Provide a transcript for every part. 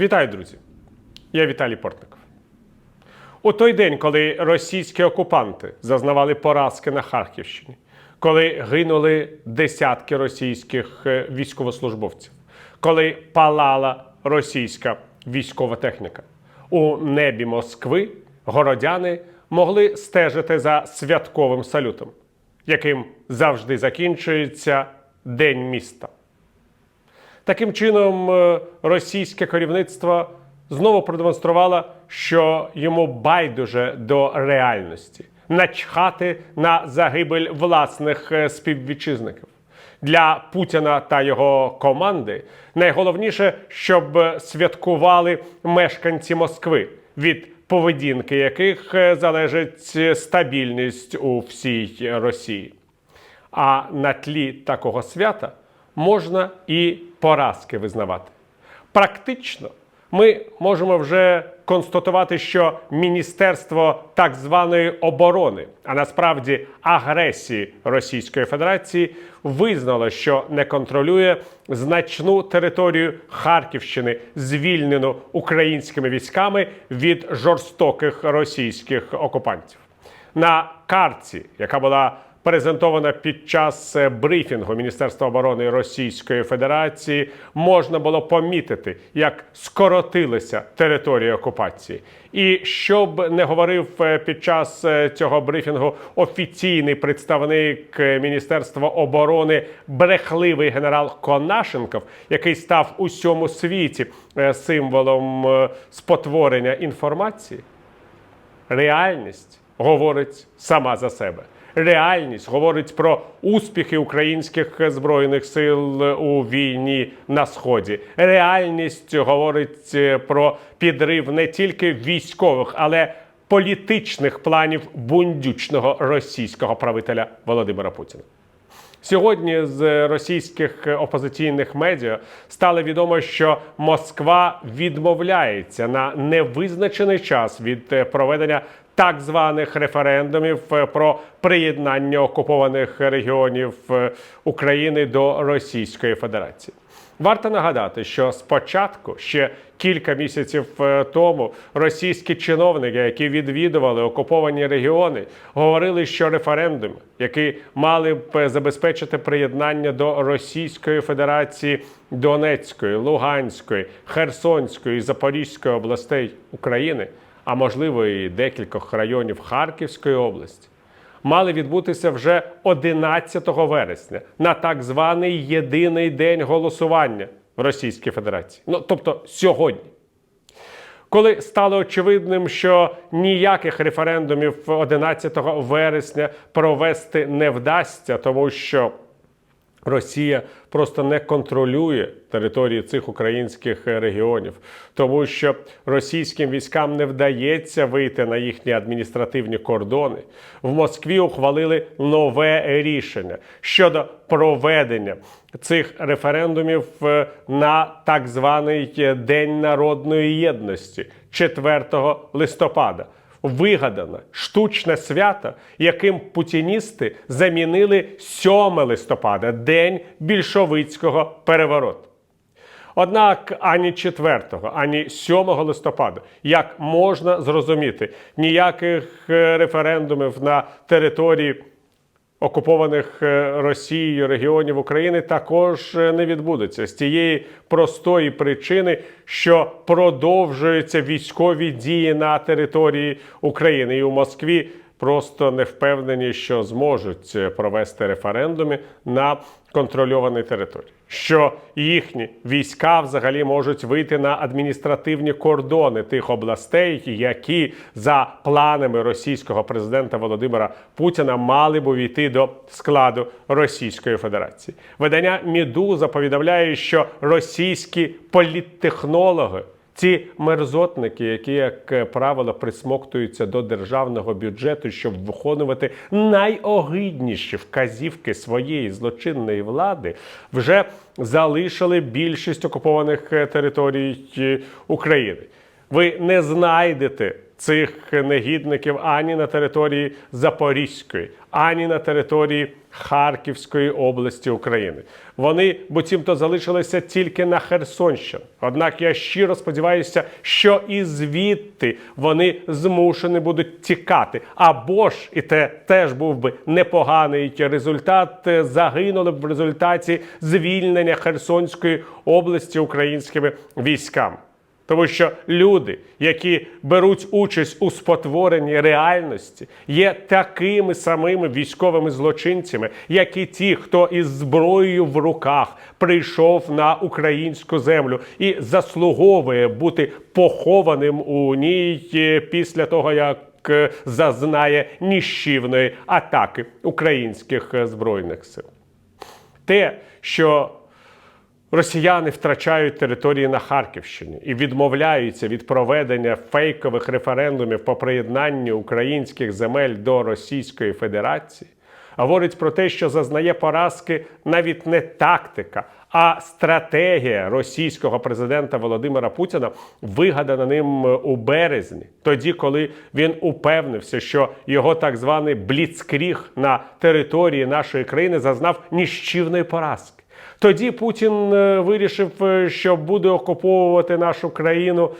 Вітаю, друзі! Я Віталій Портников. У той день, коли російські окупанти зазнавали поразки на Харківщині, коли гинули десятки російських е, військовослужбовців, коли палала російська військова техніка, у небі Москви городяни могли стежити за святковим салютом, яким завжди закінчується День міста. Таким чином, е, російське керівництво знову продемонструвало, що йому байдуже до реальності, начхати на загибель власних е, співвітчизників. Для Путіна та його команди найголовніше, щоб святкували мешканці Москви, від поведінки яких е, залежить стабільність у всій Росії. А на тлі такого свята можна і поразки визнавати. Практично ми можемо вже констатувати, що Міністерство так званої оборони, а насправді агресії Російської Федерації, визнало, що не контролює значну територію Харківщини, звільнену українськими військами від жорстоких російських окупантів на картці, яка була презентована під час е, брифінгу Міністерства оборони Російської Федерації, можна було помітити, як скоротилася територія окупації. І щоб не говорив е, під час е, цього брифінгу офіційний представник Міністерства оборони, брехливий генерал Конашенков, який став у всьому світі символом спотворення інформації реальність говорить сама за себе. Реальність говорить про успіхи українських збройних сил у війні на сході. Реальність говорить е, про підрив не тільки військових, але політичних планів бундючного російського правителя Володимира Путіна. Сьогодні з російських опозиційних медіа стало відомо, що Москва відмовляється на невизначений час від е, проведення так званих референдумів е, про приєднання окупованих регіонів е, України до Російської Федерації. Варто нагадати, що спочатку, ще кілька місяців е, тому, російські чиновники, які відвідували окуповані регіони, говорили, що референдуми, які мали б е, забезпечити приєднання до Російської Федерації Донецької, Луганської, Херсонської і Запорізької областей України, а можливо і декількох районів Харківської області мали відбутися вже 11 вересня на так званий єдиний день голосування в Російській Федерації. Ну тобто сьогодні. Коли стало очевидним, що ніяких референдумів 11 вересня провести не вдасться, тому що Росія просто не контролює території цих українських регіонів, тому що російським військам не вдається вийти на їхні адміністративні кордони. В Москві ухвалили нове рішення щодо проведення цих референдумів е, на так званий День народної єдності 4 листопада вигадане штучне свято, яким путіністи замінили 7 листопада, день більшовицького перевороту. Однак ані 4, ані 7 листопада, як можна зрозуміти, ніяких е, референдумів на території окупованих е, Росією регіонів України також е, не відбудеться з тієї простої причини, що продовжуються військові дії на території України і у Москві. Просто не впевнені, що зможуть е, провести референдуми на контрольованій території, що їхні війська взагалі можуть вийти на адміністративні кордони тих областей, які за планами російського президента Володимира Путіна мали б увійти до складу Російської Федерації. Видання Мідуза повідомляє, що російські політтехнологи. Ці мерзотники, які, як правило, присмоктуються до державного бюджету, щоб виконувати найогидніші вказівки своєї злочинної влади, вже залишили більшість окупованих е, територій е, України. Ви не знайдете цих негідників ані на території Запорізької, ані на території Харківської області України. Вони буцімто залишилися тільки на Херсонщині. Однак я щиро сподіваюся, що і звідти вони змушені будуть тікати. Або ж і те теж був би непоганий результат. Загинули б в результаті звільнення Херсонської області українськими військами. Тому що люди, які беруть участь у спотворенні реальності, є такими самими військовими злочинцями, як і ті, хто із зброєю в руках прийшов на українську землю і заслуговує бути похованим у ній е, після того, як е, зазнає ніщівної атаки українських е, збройних сил. Те, що Росіяни втрачають території на Харківщині і відмовляються від проведення фейкових референдумів по приєднанню українських земель до Російської Федерації. Говорить про те, що зазнає поразки навіть не тактика, а стратегія російського президента Володимира Путіна, вигадана ним у березні, тоді, коли він упевнився, що його так званий бліцкріг на території нашої країни зазнав ніщівної поразки. Тоді Путін е, вирішив, е, що буде окуповувати нашу країну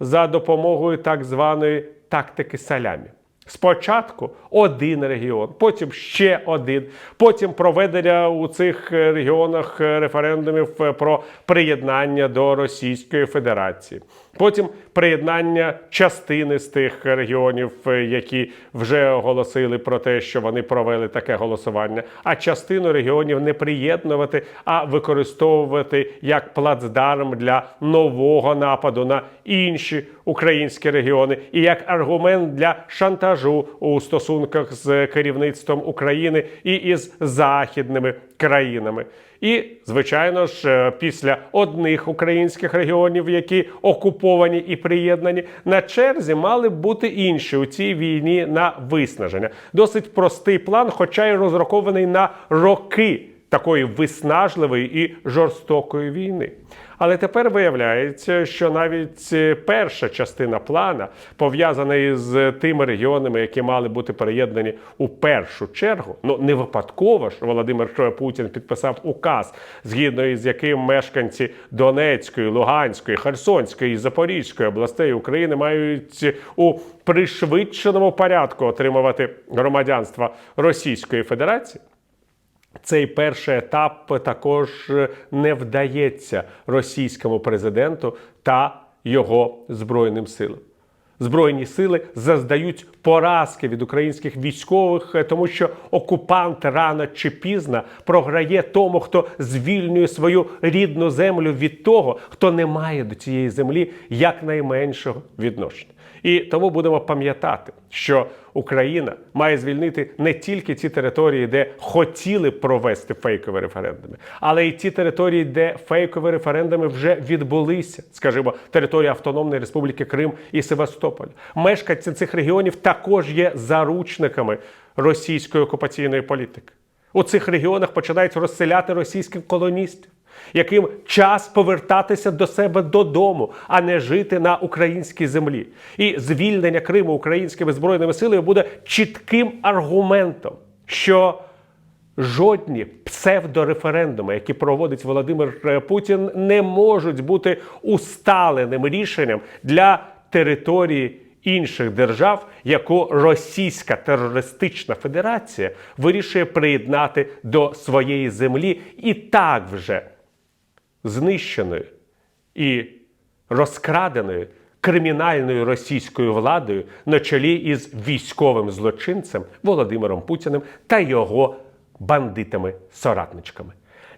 за допомогою так званої тактики салямі. Спочатку один регіон, потім ще один, потім проведення у цих е, регіонах е, референдумів е, про приєднання до Російської Федерації. Потім приєднання частини з тих регіонів, які вже оголосили про те, що вони провели таке голосування, а частину регіонів не приєднувати, а використовувати як плацдарм для нового нападу на інші українські регіони і як аргумент для шантажу у стосунках з керівництвом України і із західними країнами. І, звичайно ж, е, після одних українських регіонів, які окуповані і приєднані, на черзі мали б бути інші у цій війні на виснаження. Досить простий план, хоча й розрахований на роки такої виснажливої і жорстокої війни. Але тепер виявляється, що навіть е, перша частина плана, пов'язана із тими регіонами, які мали бути переєднані у першу чергу, ну не випадково ж Володимир Путін підписав указ, згідно із яким мешканці Донецької, Луганської, Херсонської і Запорізької областей України мають у пришвидшеному порядку отримувати громадянство Російської Федерації. Цей перший етап також не вдається російському президенту та його збройним силам. Збройні сили заздають поразки від українських військових, е, тому що окупант рано чи пізно програє тому, хто звільнює свою рідну землю від того, хто не має до цієї землі якнайменшого відношення. І тому будемо пам'ятати, що Україна має звільнити не тільки ті території, де хотіли провести фейкові референдуми, але й ті території, де фейкові референдуми вже відбулися, скажімо, територія Автономної Республіки Крим і Севастополь. Мешканці цих регіонів також є заручниками російської окупаційної політики. У цих регіонах починають розселяти російських колоністів, яким час повертатися до себе додому, а не жити на українській землі. І звільнення Криму українськими збройними силами буде чітким аргументом, що жодні псевдореферендуми, які проводить Володимир е, Путін, не можуть бути усталеним рішенням для території інших держав, яку Російська терористична федерація вирішує приєднати до своєї землі і так вже знищеною і розкраденою кримінальною російською владою на чолі із військовим злочинцем Володимиром Путіним та його бандитами-соратничками.